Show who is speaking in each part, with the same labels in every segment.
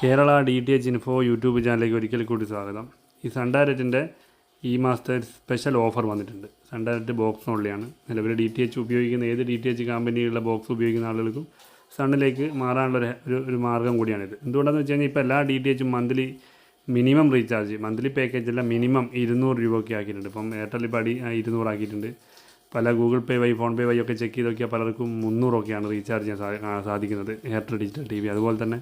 Speaker 1: Kerala D T H info YouTube ചാനലിലേക്ക് ഒരിക്കൽ കൂടി സ്വാഗതം. ഈ സൺ ഡയറക്റ്റിന്റെ ഈ മാസത്തെ സ്പെഷ്യൽ ഓഫർ വന്നിട്ടുണ്ട്. സൺ ഡയറക്റ്റ് ബോക്സ് ഉള്ളിയാണ് നിലവിൽ ഡി ടി എച്ച് ഉപയോഗിക്കുന്ന ഏത് ഡി ടി എച്ച് കമ്പനിയുള്ള ബോക്സ് ഉപയോഗിക്കുന്ന ആളുകൾക്കും സണ്ണിലേക്ക് മാറാനുള്ള ഒരു ഒരു മാർഗം കൂടിയാണിത്. എന്തുകൊണ്ടാണെന്ന് വെച്ച് കഴിഞ്ഞാൽ ഇപ്പോൾ എല്ലാ D T എച്ചും monthly minimum recharge monthly package അല്ല മിനിമം ഇരുന്നൂറ് രൂപയൊക്കെ ആക്കിയിട്ടുണ്ട്. ഇപ്പം എയർടെൽ ഇപ്പോൾ അടി ഇരുന്നൂറ് ആക്കിയിട്ടുണ്ട്. പല ഗൂഗിൾ പേ വഴി ഫോൺ പേ വഴി ഒക്കെ ചെക്ക് ചെയ്ത് നോക്കിയാൽ പലർക്കും മുന്നൂറൊക്കെയാണ് റീചാർജ് ചെയ്യാൻ സാധിക്കുന്നത്. എയർടെൽ ഡിജിറ്റൽ ടി വി അതുപോലെ തന്നെ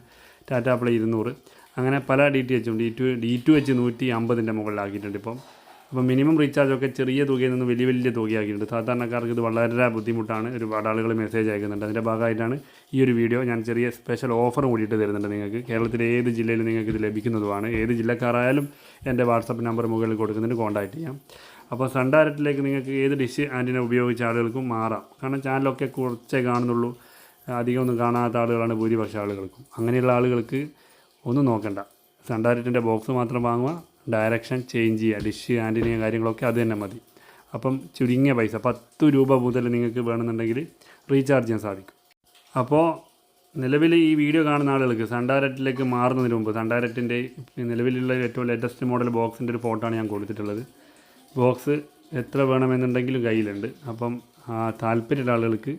Speaker 1: ടാറ്റ പ്ലേ ഇരുന്നൂറ്. അങ്ങനെ പല D T എച്ചും D to D to H നൂറ്റി അമ്പതിന്റെ മുകളിലാക്കിയിട്ടുണ്ട് ഇപ്പം. അപ്പോൾ മിനിമം റീചാർജൊക്കെ ചെറിയ തുകയിൽ നിന്ന് വലിയ വലിയ തുകയാക്കിയിട്ടുണ്ട്. സാധാരണക്കാർക്ക് ഇത് വളരെ ബുദ്ധിമുട്ടാണ്. ഒരുപാട് ആളുകൾ മെസ്സേജ് അയക്കുന്നുണ്ട്. അതിന്റെ ഭാഗമായിട്ടാണ് ഈ ഒരു വീഡിയോ ഞാൻ ചെറിയ സ്പെഷ്യൽ ഓഫർ കൂടിയിട്ട് തരുന്നുണ്ട് നിങ്ങൾക്ക്. കേരളത്തിലെ ഏത് ജില്ലയിൽ നിങ്ങൾക്ക് ഇത് ലഭിക്കുന്നതുമാണ്. ഏത് ജില്ലക്കാരായാലും എന്റെ വാട്സപ്പ് നമ്പർ മുകളിൽ കൊടുക്കുന്നതിന് കോൺടാക്റ്റ് ചെയ്യാം. അപ്പോൾ സൺ ഡയറക്റ്റിലേക്ക് നിങ്ങൾക്ക് ഏത് ഡിഷ് ആന്റിനെ ഉപയോഗിച്ച ആളുകൾക്കും മാറാം. കാരണം ചാനലൊക്കെ കുറച്ചേ കാണുന്നുള്ളൂ. അധികം ഒന്നും കാണാത്ത ആളുകളാണ് ഭൂരിപക്ഷം ആളുകൾക്കും. അങ്ങനെയുള്ള ആളുകൾക്ക് ഒന്നും നോക്കണ്ട. സണ്ടാരിറ്റിന്റെ ബോക്സ് മാത്രം വാങ്ങുക ഡയറക്ഷൻ ചേഞ്ച് ചെയ്യുക ഡിഷ് ആന്റിനിയ കാര്യങ്ങളൊക്കെ അത് തന്നെ മതി. അപ്പം ചുരുങ്ങിയ പൈസ പത്ത് രൂപ മുതൽ നിങ്ങൾക്ക് വേണമെന്നുണ്ടെങ്കിൽ റീചാർജ് ചെയ്യാൻ സാധിക്കും. അപ്പോൾ നിലവിൽ ഈ വീഡിയോ കാണുന്ന ആളുകൾക്ക് സണ്ടാരറ്റിലേക്ക് മാറുന്നതിന് മുമ്പ് സണ്ടാരറ്റിന്റെ നിലവിലുള്ള ഏറ്റവും ലേറ്റസ്റ്റ് മോഡൽ ബോക്സിന്റെ ഒരു ഫോട്ടോ ആണ് ഞാൻ കൊടുത്തിട്ടുള്ളത്. ബോക്സ് എത്ര വേണമെന്നുണ്ടെങ്കിലും കയ്യിലുണ്ട്. അപ്പം താല്പര്യമുള്ള ആളുകൾക്ക്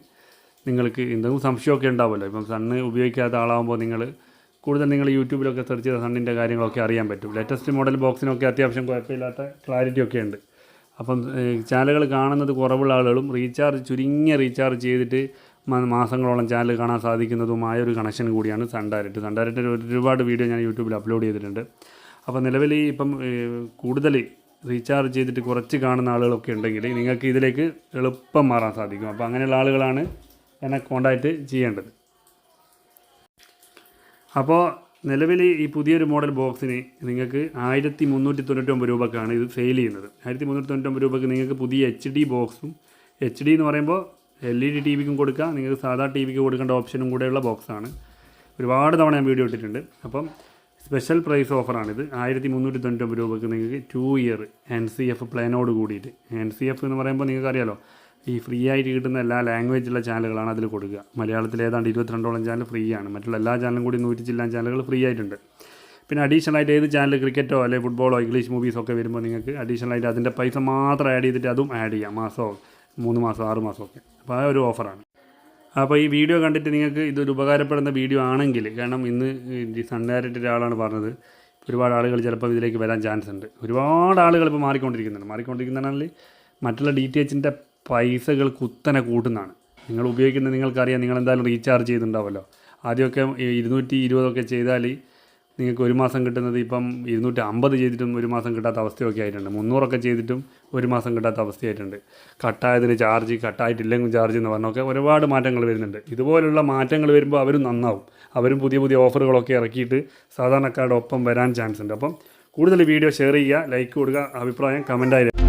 Speaker 1: നിങ്ങൾക്ക് എന്തെങ്കിലും സംശയമൊക്കെ ഉണ്ടാവുമല്ലോ. ഇപ്പം സണ്ണ് ഉപയോഗിക്കാത്ത ആളാകുമ്പോൾ നിങ്ങൾ കൂടുതൽ നിങ്ങൾ യൂട്യൂബിലൊക്കെ സെർച്ച് ചെയ്ത സണ്ണിന്റെ കാര്യങ്ങളൊക്കെ അറിയാൻ പറ്റും. ലേറ്റസ്റ്റ് മോഡൽ ബോക്സിനൊക്കെ അത്യാവശ്യം കുഴപ്പമില്ലാത്ത ക്ലാരിറ്റി ഒക്കെ ഉണ്ട്. അപ്പം ചാനലുകൾ കാണുന്നത് കുറവുള്ള ആളുകളും റീചാർജ് ചുരുങ്ങിയ റീചാർജ് ചെയ്തിട്ട് മാസങ്ങളോളം ചാനൽ കാണാൻ സാധിക്കുന്നതുമായ ഒരു കണക്ഷൻ കൂടിയാണ് സൺ ഡയറക്റ്റ് സൺ ഡയറക്റ്റിന്റെ ഒരുപാട് വീഡിയോ ഞാൻ യൂട്യൂബിൽ അപ്ലോഡ് ചെയ്തിട്ടുണ്ട്. അപ്പോൾ നിലവിൽ ഇപ്പം കൂടുതൽ റീചാർജ് ചെയ്തിട്ട് കുറച്ച് കാണുന്ന ആളുകളൊക്കെ ഉണ്ടെങ്കിൽ നിങ്ങൾക്ക് ഇതിലേക്ക് എളുപ്പം മാറാൻ സാധിക്കും. അപ്പോൾ അങ്ങനെയുള്ള ആളുകളാണ് എന്നെ കോണ്ടാക്റ്റ് ചെയ്യേണ്ടത്. അപ്പോൾ നിലവിൽ ഈ പുതിയൊരു മോഡൽ ബോക്സിന് നിങ്ങൾക്ക് ആയിരത്തി മുന്നൂറ്റി തൊണ്ണൂറ്റൊമ്പത് രൂപക്കാണ് ഇത് സെയിൽ ചെയ്യുന്നത്. ആയിരത്തി മുന്നൂറ്റി തൊണ്ണൂറ്റൊമ്പത് രൂപക്ക് നിങ്ങൾക്ക് പുതിയ എച്ച് ഡി ബോക്സും എച്ച് ഡി എന്ന് പറയുമ്പോൾ എൽ ഇ ഡി ടി വിക്കും കൊടുക്കാം. നിങ്ങൾക്ക് സാധാ ടി വിക്ക് കൊടുക്കേണ്ട ഓപ്ഷനും കൂടെയുള്ള ബോക്സാണ്. ഒരുപാട് തവണ ഞാൻ വീഡിയോ ഇട്ടിട്ടുണ്ട്. അപ്പം സ്പെഷ്യൽ പ്രൈസ് ഓഫറാണിത്. ആയിരത്തി മുന്നൂറ്റി തൊണ്ണൂറ്റൊമ്പത് രൂപക്ക് നിങ്ങൾക്ക് two year N C F പ്ലാനോട് കൂടിയിട്ട്. എൻ സി എഫ് എന്ന് പറയുമ്പോൾ നിങ്ങൾക്ക് അറിയാലോ ഈ ഫ്രീ ആയിട്ട് കിട്ടുന്ന എല്ലാ ലാംഗ്വേജുള്ള ചാനലുകളാണ് അതിൽ കൊടുക്കുക. മലയാളത്തിൽ ഏതാണ്ട് ഇരുപത്തിരണ്ടോളം ചാനൽ ഫ്രീ ആണ്. മറ്റുള്ള എല്ലാ ചാനലും കൂടി നൂറ്റി ചില്ലാൻ ചാനലുകൾ ഫ്രീ ആയിട്ടുണ്ട്. പിന്നെ അഡീഷണൽ ആയിട്ട് ഏത് ചാനൽ ക്രിക്കറ്റോ അല്ലെങ്കിൽ ഫുട്ബോളോ ഇംഗ്ലീഷ് മൂവീസോ ഒക്കെ വരുമ്പോൾ നിങ്ങൾക്ക് അഡീഷണൽ ആയിട്ട് അതിന്റെ പൈസ മാത്രം ആഡ് ചെയ്തിട്ട് അതും ആഡ് ചെയ്യാം. മാസമോ മൂന്ന് മാസം ആറ് മാസം ഒക്കെ. അപ്പോൾ ആ ഒരു ഓഫറാണ് അപ്പോൾ ഈ വീഡിയോ കണ്ടിട്ട് നിങ്ങൾക്ക് ഇതൊരു ഉപകാരപ്പെടുന്ന വീഡിയോ ആണെങ്കിൽ കാരണം ഇന്ന് ഈ ഒരാളാണ് പറഞ്ഞത്. ഒരുപാട് ആളുകൾ ചിലപ്പോൾ ഇതിലേക്ക് വരാൻ ചാൻസ് ഉണ്ട്. ഒരുപാട് ആളുകൾ ഇപ്പോൾ മാറിക്കൊണ്ടിരിക്കുന്നുണ്ട്. മാറിക്കൊണ്ടിരിക്കുന്നതാണെങ്കിൽ മറ്റുള്ള ഡി ടി എച്ചിന്റെ പൈസകൾ കുത്തനെ കൂട്ടുന്നതാണ്. നിങ്ങൾ ഉപയോഗിക്കുന്നത് നിങ്ങൾക്കറിയാം നിങ്ങൾ എന്തായാലും റീചാർജ് ചെയ്തിട്ടുണ്ടാവല്ലോ ആദ്യമൊക്കെ ഇരുന്നൂറ്റി ഇരുപതൊക്കെ ചെയ്താൽ നിങ്ങൾക്ക് ഒരു മാസം കിട്ടുന്നത് ഇപ്പം ഇരുന്നൂറ്റി അമ്പത് ചെയ്തിട്ടും ഒരു മാസം കിട്ടാത്ത അവസ്ഥയൊക്കെ ആയിട്ടുണ്ട്. മുന്നൂറൊക്കെ ചെയ്തിട്ടും ഒരു മാസം കിട്ടാത്ത അവസ്ഥയായിട്ടുണ്ട്. കട്ടായതിന് ചാർജ് കട്ടായിട്ടില്ലെങ്കിൽ ചാർജ് എന്ന് പറഞ്ഞൊക്കെ ഒരുപാട് മാറ്റങ്ങൾ വരുന്നുണ്ട്. ഇതുപോലുള്ള മാറ്റങ്ങൾ വരുമ്പോൾ അവരും നന്നാവും. അവരും പുതിയ പുതിയ ഓഫറുകളൊക്കെ ഇറക്കിയിട്ട് സാധാരണക്കാരുടെ ഒപ്പം വരാൻ ചാൻസ് ഉണ്ട് അപ്പം കൂടുതൽ വീഡിയോ ഷെയർ ചെയ്യുക ലൈക്ക് കൊടുക്കുക അഭിപ്രായം കമന്റായി